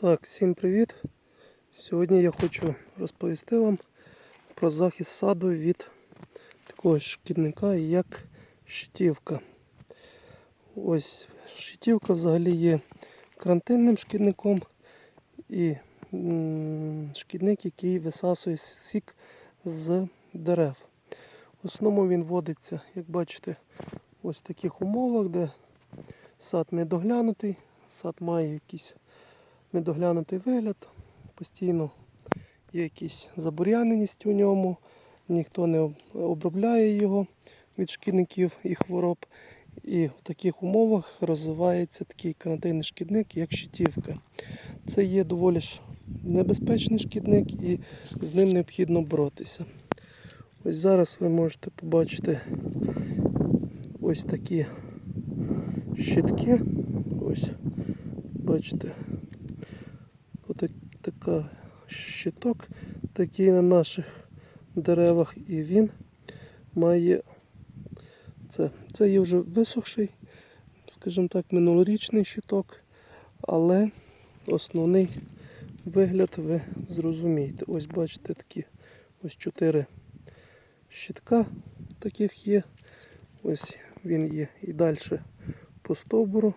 Так, всім привіт! Сьогодні я хочу розповісти вам про захист саду від такого шкідника, як щитівка. Ось щитівка взагалі є карантинним шкідником і шкідник, який висасує сік з дерев. В основному він водиться, як бачите, ось в таких умовах, де сад недоглянутий, сад має якісь недоглянутий вигляд, постійно є якісь забур'яненість у ньому, ніхто не обробляє його від шкідників і хвороб. І в таких умовах розвивається такий карантинний шкідник, як щитівка. Це є доволі ж небезпечний шкідник і з ним необхідно боротися. Ось зараз ви можете побачити ось такі щитки. Ось, бачите, така щиток, такий на наших деревах, і він має це. Це є вже висохший, скажімо так, минулорічний щиток, але основний вигляд ви зрозумієте. Ось бачите такі ось чотири щитка таких є. Ось він є і далі по стовбуру.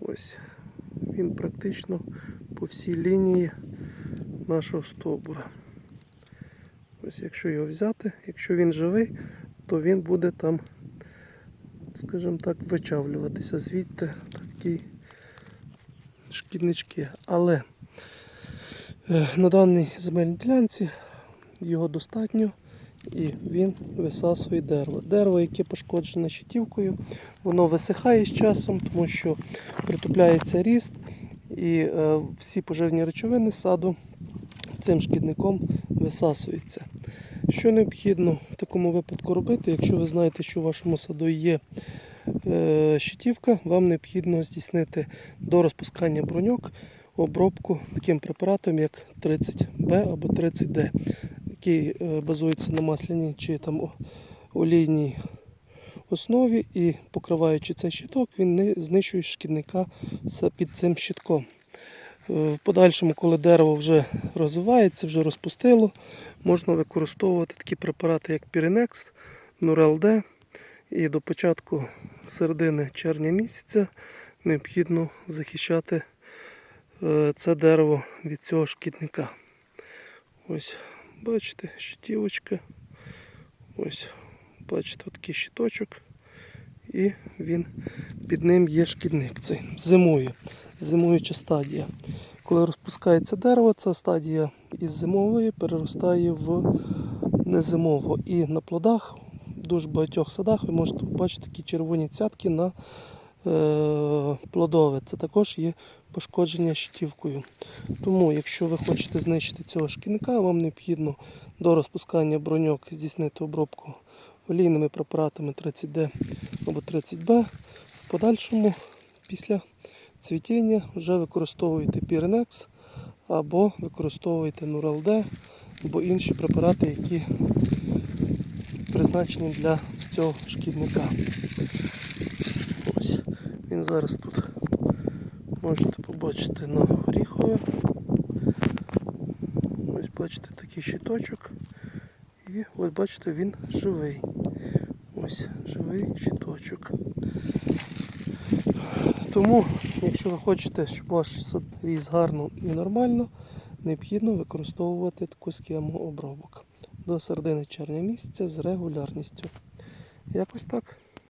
Ось він практично по всій лінії нашого стовбура. Ось якщо його взяти, якщо він живий, то він буде там, скажімо так, вичавлюватися звідти такі шкіднички. Але е, на даній земельній ділянці його достатньо і він висасує дерево. Дерево, яке пошкоджене щитівкою, воно висихає з часом, тому що притупляється ріст і е, всі поживні речовини саду цим шкідником висасуються. Що необхідно в такому випадку робити, якщо ви знаєте, що в вашому саду є е, щитівка, вам необхідно здійснити до розпускання броньок обробку таким препаратом, як 30Б або 30D, який е, базується на масляній чи там олійній основі і покриваючи цей щиток, він не знищує шкідника під цим щитком. Е, В подальшому, коли дерево вже розвивається, вже розпустило, можна використовувати такі препарати, як Pyrenex, Nurel-D. І до початку середини червня місяця необхідно захищати е, це дерево від цього шкідника. Ось, бачите, щитівочка. Ось, бачите, такий щиточок. І він під ним є шкідник. Цей зимує, зимуюча стадія. Коли розпускається дерево, ця стадія із зимової переростає в незимову. І на плодах, в дуже багатьох садах, ви можете побачити такі червоні цятки на е, плодове. Це також є пошкодження щитівкою. Тому, якщо ви хочете знищити цього шкідника, вам необхідно до розпускання броньок здійснити обробку олійними препаратами 30D або 30B. В подальшому, після цвітіння, вже використовуєте Pyrenex або використовуєте Nurel-D або інші препарати, які призначені для цього шкідника. Ось він зараз тут можете побачити на горіхове. Ось бачите такий щиточок. І ось бачите, він живий. Ось живий щиточок. Тому, якщо ви хочете, щоб ваш сад ріс гарно і нормально, необхідно використовувати таку схему обробок до середини червня місяця з регулярністю. Якось так.